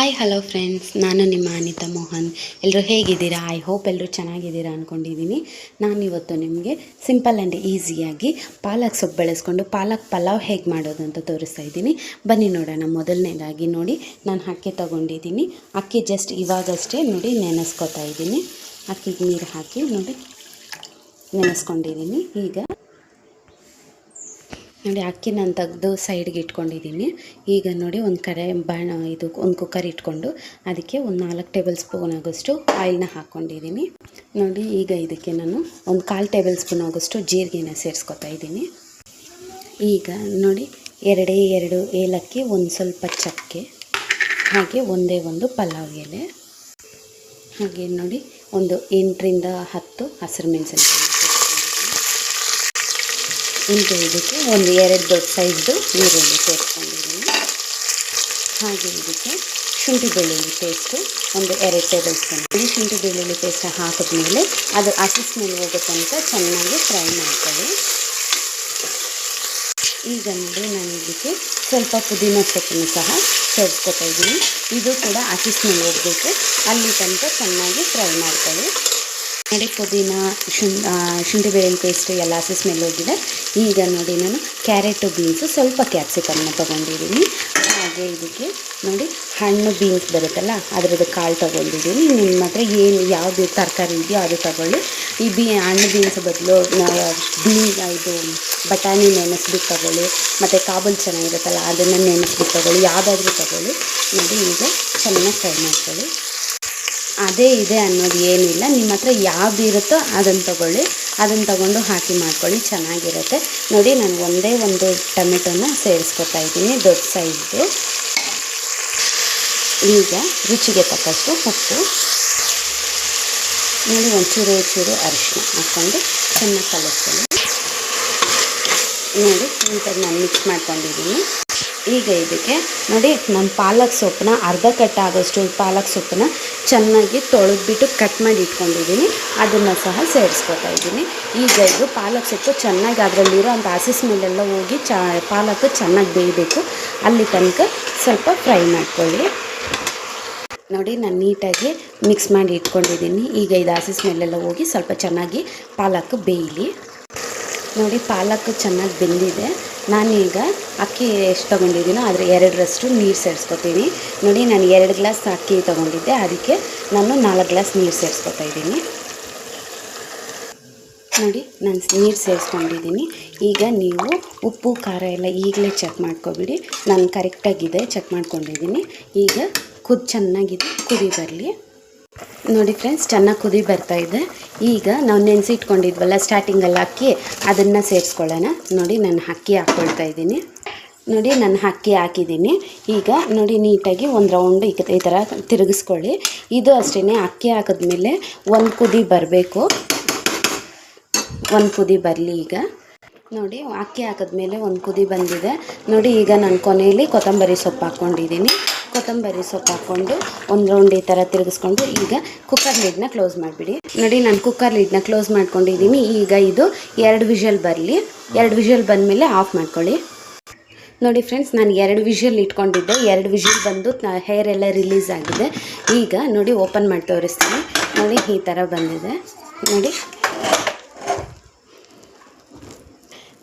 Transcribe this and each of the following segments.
Hi hello friends ನಾನು ನಿಮ್ಮ ಅನಿತಾ ಮೋಹನ್. ಎಲ್ಲರೂ ಹೇಗಿದ್ದೀರಾ? ಐ ಹೋಪ್ ಎಲ್ಲರೂ ಚೆನ್ನಾಗಿದ್ದೀರಾ ಅಂದ್ಕೊಂಡಿದ್ದೀನಿ ನಾನು ಇವತ್ತು ನಿಮಗೆ ಸಿಂಪಲ್ ಆ್ಯಂಡ್ ಈಸಿಯಾಗಿ ಪಾಲಕ್ ಸೊಪ್ಪು ಬೆಳೆಸ್ಕೊಂಡು ಪಾಲಕ್ ಪಲಾವ್ ಹೇಗೆ ಮಾಡೋದು ಅಂತ ತೋರಿಸ್ತಾ ಇದ್ದೀನಿ. ಬನ್ನಿ ನೋಡೋಣ ಮೊದಲನೇದಾಗಿ ನೋಡಿ. ನಾನು ಅಕ್ಕಿ ತೊಗೊಂಡಿದ್ದೀನಿ. ಅಕ್ಕಿ ಜಸ್ಟ್ ಇವಾಗಷ್ಟೇ ನೋಡಿ ನೆನೆಸ್ಕೊತಾ ಇದ್ದೀನಿ. ಅಕ್ಕಿಗೆ ನೀರು ಹಾಕಿ ನೋಡಿ ನೆನೆಸ್ಕೊಂಡಿದ್ದೀನಿ. ಈಗ ನೋಡಿ ಅಕ್ಕಿ ನಾನು ತೆಗೆದು ಸೈಡ್ಗೆ ಇಟ್ಕೊಂಡಿದ್ದೀನಿ. ಈಗ ನೋಡಿ ಒಂದು ಕಡೆ ಬಾಣ ಇದು ಒಂದು ಕುಕ್ಕರ್ ಇಟ್ಕೊಂಡು ಅದಕ್ಕೆ ಒಂದು ನಾಲ್ಕು ಟೇಬಲ್ ಸ್ಪೂನ್ ಆಗೋಷ್ಟು ಆಯಿಲ್ನ ಹಾಕ್ಕೊಂಡಿದ್ದೀನಿ ನೋಡಿ ಈಗ ಇದಕ್ಕೆ ನಾನು ಒಂದು ಕಾಲು ಟೇಬಲ್ ಸ್ಪೂನ್ ಆಗೋಷ್ಟು ಜೀರಿಗೆನ ಸೇರಿಸ್ಕೊತಾ ಇದ್ದೀನಿ. ಈಗ ನೋಡಿ ಎರಡೇ ಎರಡು ಏಲಕ್ಕಿ ಒಂದು ಸ್ವಲ್ಪ ಚಕ್ಕೆ, ಹಾಗೆ ಒಂದೇ ಒಂದು ಪಲಾವ್ ಎಲೆ. ಹಾಗೆ ನೋಡಿ ಒಂದು ಎಂಟರಿಂದ ಹತ್ತು ಹಸಿರು ಮೆಣಸಿನಕಾಯಿ. ಈಗ ಇದಕ್ಕೆ ಒಂದು ಎರಡು ದೊಡ್ಡ ಸೈಜ್ದು ಈರುಳ್ಳಿ ಸೇರಿಸ್ಕೊಂಡಿದ್ದೀನಿ ಹಾಗೆ ಇದಕ್ಕೆ ಶುಂಠಿ ಬೆಳ್ಳುಳ್ಳಿ ಪೇಸ್ಟು, ಒಂದು ಎರಡು ಟೇಬಲ್ ಸ್ಪೂನ್. ಈ ಶುಂಠಿ ಬೆಳ್ಳುಳ್ಳಿ ಪೇಸ್ಟ್ ಹಾಕಿದ್ಮೇಲೆ ಅದು ಹಸಿ ಸ್ಮೆಲ್ ಹೋಗೋ ತನಕ ಚೆನ್ನಾಗಿ ಫ್ರೈ ಮಾಡ್ಕೊಳ್ಳಿ. ಈಗ ನೋಡಿ ನಾನು ಇದಕ್ಕೆ ಸ್ವಲ್ಪ ಪುದೀನ ಸೊಪ್ಪನ್ನು ಸಹ ಸೇರಿಸ್ಕೊತಾ ಇದ್ದೀನಿ. ಇದು ಕೂಡ ಹಸಿ ಸ್ಮೆಲ್ ಹೋಗಬೇಕು. ಅಲ್ಲಿ ತನಕ ಚೆನ್ನಾಗಿ ಫ್ರೈ ಮಾಡ್ಕೊಳ್ಳಿ. ನೋಡಿ ಪುದೀನ ಶುಂ ಶುಂಠಿ ಬೆಳ್ಳುಳ್ಳಿ ಪೇಸ್ಟ್ ಎಲ್ಲ ಸ್ಮೆಲ್ ಹೋಗಿದೆ. ಈಗ ನೋಡಿ ನಾನು ಕ್ಯಾರೆಟು ಬೀನ್ಸು ಸ್ವಲ್ಪ ಕ್ಯಾಪ್ಸಿಕಮ್ನ ತೊಗೊಂಡಿದ್ದೀನಿ. ಹಾಗೆ ಇದಕ್ಕೆ ನೋಡಿ ಹಣ್ಣು ಬೀನ್ಸ್ ಬರುತ್ತಲ್ಲ, ಅದರದ್ದು ಕಾಳು ತೊಗೊಂಡಿದ್ದೀನಿ. ನಿಮ್ಮ ಹತ್ರ ಏನು, ಯಾವುದು ತರಕಾರಿ ಇದೆಯೋ ಅದು ತಗೊಳ್ಳಿ. ಈ ಬೀ, ಹಣ್ಣು ಬೀನ್ಸ್ ಬದಲು ಬೀನ್ ಇದು ಬಟಾಣಿ ನೆನೆಸ್ಬಿಟ್ಟು ತಗೊಳ್ಳಿ. ಮತ್ತು ಕಾಬೂಲ್ ಚೆನ್ನಾಗಿರುತ್ತಲ್ಲ, ಅದನ್ನು ನೆನೆಸ್ಬಿಟ್ಟು ತಗೊಳ್ಳಿ. ಯಾವುದಾದ್ರೂ ತಗೊಳ್ಳಿ. ನೋಡಿ ಈಗ ಚೆನ್ನಾಗಿ ಫ್ರೈ ಮಾಡ್ಕೊಳ್ಳಿ. ಅದೇ ಇದೆ ಅನ್ನೋದು ಏನಿಲ್ಲ. ನಿಮ್ಮ ಹತ್ರ ಯಾವ್ದು ಇರುತ್ತೋ ಅದನ್ನು ತಗೊಳ್ಳಿ. ಅದನ್ನು ತಗೊಂಡು ಹಾಕಿ ಮಾಡ್ಕೊಳ್ಳಿ. ಚೆನ್ನಾಗಿರುತ್ತೆ. ನೋಡಿ, ನಾನು ಒಂದೇ ಒಂದು ಟೊಮೆಟೊನ ಸೇರಿಸ್ಕೊತಾ ಇದ್ದೀನಿ. ದೊಡ್ಡ ಸೈಜ್ದು. ಈಗ ರುಚಿಗೆ ತಕ್ಕಷ್ಟು ಉಪ್ಪು. ನೋಡಿ, ಒಂಚೂರು ಚೂರು ಅರಿಶಿನ ಹಾಕ್ಕೊಂಡು ಚೆನ್ನಾಗಿ ಕಲಿಸ್ಕೊಳ್ಳಿ. ನೋಡಿ ನೀಟಾಗಿ ನಾನು ಮಿಕ್ಸ್ ಮಾಡ್ಕೊಂಡಿದ್ದೀನಿ. ಈಗ ಇದಕ್ಕೆ ನೋಡಿ ನಮ್ಮ ಪಾಲಕ್ ಸೊಪ್ಪನ್ನ ಅರ್ಧ ಕಟ್ ಆಗೋಷ್ಟು ಪಾಲಕ್ ಸೊಪ್ಪನ್ನ ಚೆನ್ನಾಗಿ ತೊಳೆದ್ಬಿಟ್ಟು ಕಟ್ ಮಾಡಿ ಇಟ್ಕೊಂಡಿದ್ದೀನಿ. ಅದನ್ನು ಸಹ ಸೇರಿಸ್ಕೊತಾ ಇದ್ದೀನಿ. ಈಗ ಇದು ಪಾಲಕ್ ಸೊಪ್ಪು ಚೆನ್ನಾಗಿ ಅದರಲ್ಲಿರೋ ಅಂತ ಹಸಿ ಸ್ಮೆಲ್ಲೆಲ್ಲ ಹೋಗಿ ಚ, ಪಾಲಕ್ ಚೆನ್ನಾಗಿ ಬೇಯಬೇಕು. ಅಲ್ಲಿ ತನಕ ಸ್ವಲ್ಪ ಫ್ರೈ ಮಾಡ್ಕೊಳ್ಳಿ. ನೋಡಿ, ನಾನು ನೀಟಾಗಿ ಮಿಕ್ಸ್ ಮಾಡಿ ಇಟ್ಕೊಂಡಿದ್ದೀನಿ. ಈಗ ಇದು ಹಸಿ ಸ್ಮೆಲ್ಲೆಲ್ಲ ಹೋಗಿ ಸ್ವಲ್ಪ ಚೆನ್ನಾಗಿ ಪಾಲಕ್ ಬೇಯಲಿ. ನೋಡಿ, ಪಾಲಕ್ ಚೆನ್ನಾಗಿ ಬೆಂದಿದೆ. ನಾನೀಗ ಅಕ್ಕಿ ಎಷ್ಟು ತೊಗೊಂಡಿದ್ದೀನೋ ಅದರ ಎರಡರಷ್ಟು ನೀರು ಸೇರಿಸ್ಕೊತೀನಿ. ನೋಡಿ, ನಾನು ಎರಡು ಗ್ಲಾಸ್ ಅಕ್ಕಿ ತೊಗೊಂಡಿದ್ದೆ. ಅದಕ್ಕೆ ನಾನು ನಾಲ್ಕು ಗ್ಲಾಸ್ ನೀರು ಸೇರಿಸ್ಕೊತಾ ಇದ್ದೀನಿ. ನೋಡಿ, ನಾನು ನೀರು ಸೇರಿಸ್ಕೊಂಡಿದ್ದೀನಿ. ಈಗ ನೀವು ಉಪ್ಪು, ಖಾರ ಎಲ್ಲ ಈಗಲೇ ಚೆಕ್ ಮಾಡ್ಕೊಬಿಡಿ. ನಾನು ಕರೆಕ್ಟಾಗಿದೆ, ಚೆಕ್ ಮಾಡ್ಕೊಂಡಿದ್ದೀನಿ. ಈಗ ಕುದ್ ಚೆನ್ನಾಗಿದೆ, ಕುದಿ ಬರಲಿ. ನೋಡಿ ಫ್ರೆಂಡ್ಸ್ ಚೆನ್ನಾಗಿ ಕುದಿ ಬರ್ತಾ ಇದೆ. ಈಗ ನಾವು ನೆನೆಸಿಟ್ಕೊಂಡಿದ್ವಲ್ಲ ಸ್ಟಾರ್ಟಿಂಗಲ್ಲಿ ಅಕ್ಕಿ ಅದನ್ನು ಸೇರಿಸ್ಕೊಳ್ಳೋಣ. ನೋಡಿ, ನಾನು ಅಕ್ಕಿ ಹಾಕ್ಕೊಳ್ತಾ ಇದ್ದೀನಿ. ನೋಡಿ, ನಾನು ಅಕ್ಕಿ ಹಾಕಿದ್ದೀನಿ. ಈಗ ನೋಡಿ, ನೀಟಾಗಿ ಒಂದು ರೌಂಡ್ ಈ ಈ ಥರ ತಿರುಗಿಸ್ಕೊಳ್ಳಿ. ಇದು ಅಷ್ಟೇ ಅಕ್ಕಿ ಹಾಕಿದ್ಮೇಲೆ ಒಂದು ಕುದಿ ಬರಬೇಕು. ಒಂದು ಕುದಿ ಬರಲಿ ಈಗ. ನೋಡಿ ಅಕ್ಕಿ ಹಾಕಿದ್ಮೇಲೆ ಒಂದು ಕುದಿ ಬಂದಿದೆ. ನೋಡಿ, ಈಗ ನಾನು ಕೊನೆಯಲ್ಲಿ ಕೊತ್ತಂಬರಿ ಸೊಪ್ಪು ಹಾಕ್ಕೊಂಡಿದ್ದೀನಿ ಕೊತ್ತಂಬರಿ ಸೊಪ್ಪು ಹಾಕ್ಕೊಂಡು ಒಂದು ರೌಂಡ್ ಈ ಥರ ತಿರುಗಿಸ್ಕೊಂಡು ಈಗ ಕುಕ್ಕರ್ ಲಿಡ್ನ ಕ್ಲೋಸ್ ಮಾಡಿಬಿಡಿ. ನೋಡಿ, ನಾನು ಕುಕ್ಕರ್ ಲಿಡ್ನ ಕ್ಲೋಸ್ ಮಾಡ್ಕೊಂಡಿದ್ದೀನಿ. ಈಗ ಇದು ಎರಡು ವಿಷಲ್ ಬರಲಿ. ಎರಡು ವಿಷಲ್ ಬಂದಮೇಲೆ ಆಫ್ ಮಾಡ್ಕೊಳ್ಳಿ. ನೋಡಿ ಫ್ರೆಂಡ್ಸ್ ನಾನು ಎರಡು ವಿಷಲ್ ಇಟ್ಕೊಂಡಿದ್ದೆ. ಎರಡು ವಿಷಲ್ ಬಂದು ಹೇರ್ ಎಲ್ಲ ರಿಲೀಸ್ ಆಗಿದೆ. ಈಗ ನೋಡಿ ಓಪನ್ ಮಾಡಿ ತೋರಿಸ್ತೀನಿ. ನೋಡಿ, ಈ ಥರ ಬಂದಿದೆ. ನೋಡಿ.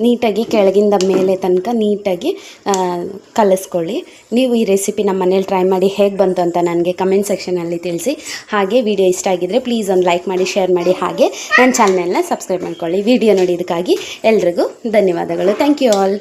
ನೀಟಾಗಿ ಕೆಳಗಿಂದ ಮೇಲೆ ತನಕ ನೀಟಾಗಿ ಕಲಿಸ್ಕೊಳ್ಳಿ. ನೀವು ಈ ರೆಸಿಪಿ ನಮ್ಮ ಮನೇಲಿ ಟ್ರೈ ಮಾಡಿ ಹೇಗೆ ಬಂತು ಅಂತ ನನಗೆ ಕಮೆಂಟ್ ಸೆಕ್ಷನಲ್ಲಿ ತಿಳಿಸಿ. ಹಾಗೆ ವಿಡಿಯೋ ಇಷ್ಟ ಆಗಿದ್ದರೆ ಪ್ಲೀಸ್ ಒಂದು ಲೈಕ್ ಮಾಡಿ ಶೇರ್ ಮಾಡಿ. ಹಾಗೆ ನನ್ನ ಚಾನಲ್ನ ಸಬ್ಸ್ಕ್ರೈಬ್ ಮಾಡ್ಕೊಳ್ಳಿ. ವಿಡಿಯೋ ನೋಡಿದ್ದಕ್ಕಾಗಿ ಎಲ್ರಿಗೂ ಧನ್ಯವಾದಗಳು. Thank you all